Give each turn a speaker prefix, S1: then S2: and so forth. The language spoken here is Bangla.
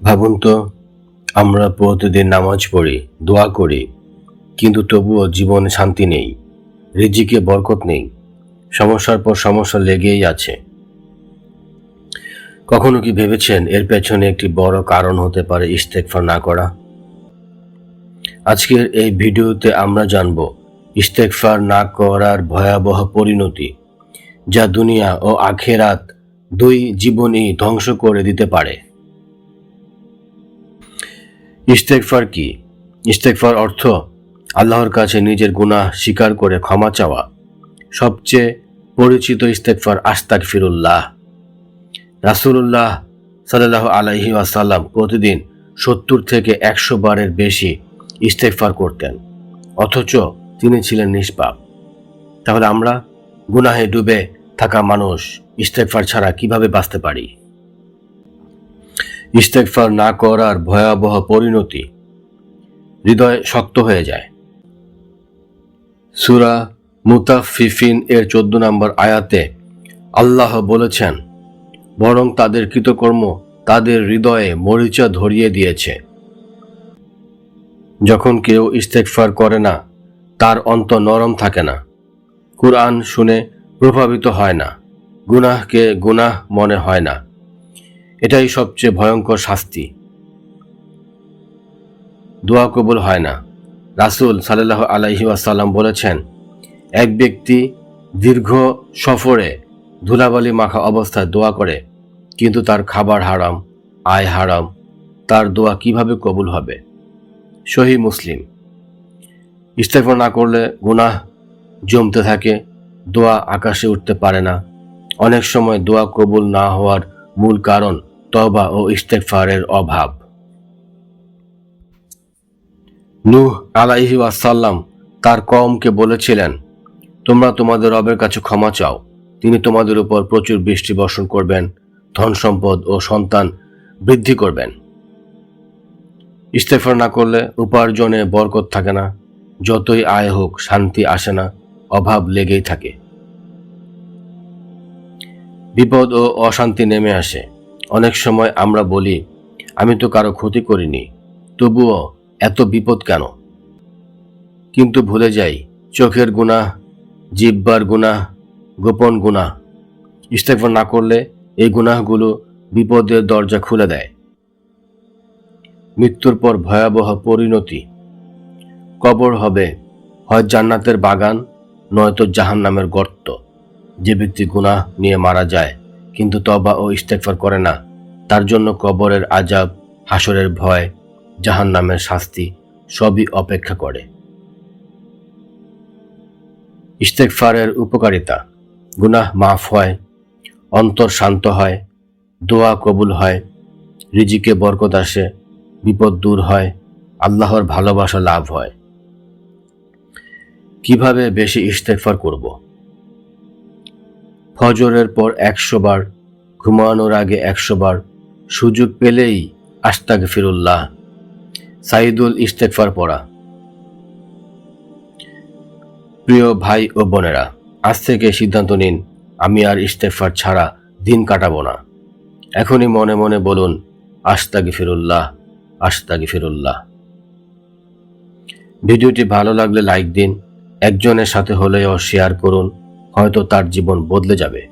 S1: ভাবুন তো, আমরা প্রতিদিন নামাজ পড়ি, দোয়া করি, কিন্তু তবুও জীবনে শান্তি নেই, রিজিকে বরকত নেই, সমস্যার পর সমস্যা লেগেই আছে। কখনো কি ভেবেছেন এর পেছনে একটি বড় কারণ হতে পারে ইস্তেকফার না করা? আজকের এই ভিডিওতে আমরা জানব ইস্তেকফার না করার ভয়াবহ পরিণতি, যা দুনিয়া ও আখেরাত দুই জীবনই ধ্বংস করে দিতে পারে। ইস্তেকফার কি? ইস্তেকফার অর্থ আল্লাহর কাছে নিজের গুনাহ স্বীকার করে ক্ষমা চাওয়া। সবচেয়ে পরিচিত ইস্তেকফার আস্তাক ফিরুল্লাহ রাসুল্লাহ সাল্লাহ আলাইহি আসাল্লাম প্রতিদিন সত্তর থেকে একশো বারের বেশি ইস্তেকফার করতেন, অথচ তিনি ছিলেন নিষ্পাপ। তাহলে আমরা গুনাহে ডুবে থাকা মানুষ ইস্তেকফার ছাড়া কীভাবে বাঁচতে পারি? ইস্তেকফার না করার ভয়াবহ পরিণতি হৃদয় শক্ত হয়ে যায়। সুরা মুতাফিফিন এর চোদ্দ নম্বর আয়াতে আল্লাহ বলেছেন, বরং তাদের কৃতকর্ম তাদের হৃদয়ে মরিচা ধরিয়ে দিয়েছে। যখন কেউ ইস্তেকফার করে না, তার অন্ত নরম থাকে না। কুরআন শুনে প্রভাবিত হয় না, গুনাহকে গুনাহ মনে হয় না। এটাই সবচেয়ে ভয়ঙ্কর শাস্তি। দোয়া কবুল হয় না। রাসুল সাল্লাহ আলাইহি আসাল্লাম বলেছেন, এক ব্যক্তি দীর্ঘ সফরে ধুলাবালি মাখা অবস্থায় দোয়া করে, কিন্তু তার খাবার হারাম, আয় হারাম, তার দোয়া কীভাবে কবুল হবে? সহি মুসলিম। ইস্তেফা না করলে গুনাহ জমতে থাকে, দোয়া আকাশে উঠতে পারে না। অনেক সময় দোয়া কবুল না হওয়ার মূল কারণ তবা ও ইস্তেকফারের অভাব। নূহ আলাইহি ওয়াসাল্লাম তার কমকে বলেছিলেন, তোমরা তোমাদের রবের কাছে ক্ষমা চাও। তিনি তোমাদের উপর প্রচুর বৃষ্টি বর্ষণ করবেন, ধন সম্পদ ও সন্তান বৃদ্ধি করবেন। ইস্তেফার না করলে উপার্জনে বরকত থাকে না, যতই আয় হোক শান্তি আসে না, অভাব লেগেই থাকে। বিপদ ও অশান্তি নেমে আসে। অনেক সময় আমরা বলি, আমি তো কারও ক্ষতি করিনি, তবুও এত বিপদ কেন? কিন্তু ভুলে যাই, চোখের গুণা জিব্বার গুণা গোপন গুণা ইস্তেফার না করলে এই গুনাহগুলো বিপদের দরজা খুলে দেয়। মৃত্যুর পর ভয়াবহ পরিণতি। কবর হবে, হয় জান্নাতের বাগান, নয়তো জাহান নামের গর্ত। যে ব্যক্তি গুনাহ নিয়ে মারা যায় কিন্তু তবা ও ইস্তেকফার করে না। তার জন্য কবরের আজাব হাসরের ভয় জাহান নামের শাস্তি সবই অপেক্ষা করে। ইস্তেকফারের উপকারিতা, গুনাহ মাফ হয়, অন্তর শান্ত হয়, দোয়া কবুল হয়, রিজিকে বরকত আসে, বিপদ দূর হয়, আল্লাহর ভালোবাসা লাভ হয়। কীভাবে বেশি ইস্তেকফার করব? ফজরের পর একশো বার ঘুমানোর আগে একশো বার সুযোগ পেলেই আস্তাক ফিরুল্লাহ সাইদুল ইস্তেকফার পড়া। প্রিয় ভাই ও বোনেরা, আজ থেকে সিদ্ধান্ত নিন, আমি আর ইস্তেকফার ছাড়া দিন কাটাবো না। এখনই মনে মনে বলুন আস্তাগি ফিরুল্লাহ আস্তাগি ফিরুল্লাহ ভিডিওটি ভালো লাগলে লাইক দিন, একজনের সাথে হলেও শেয়ার করুন হয়তো তার জীবন বদলে যাবে।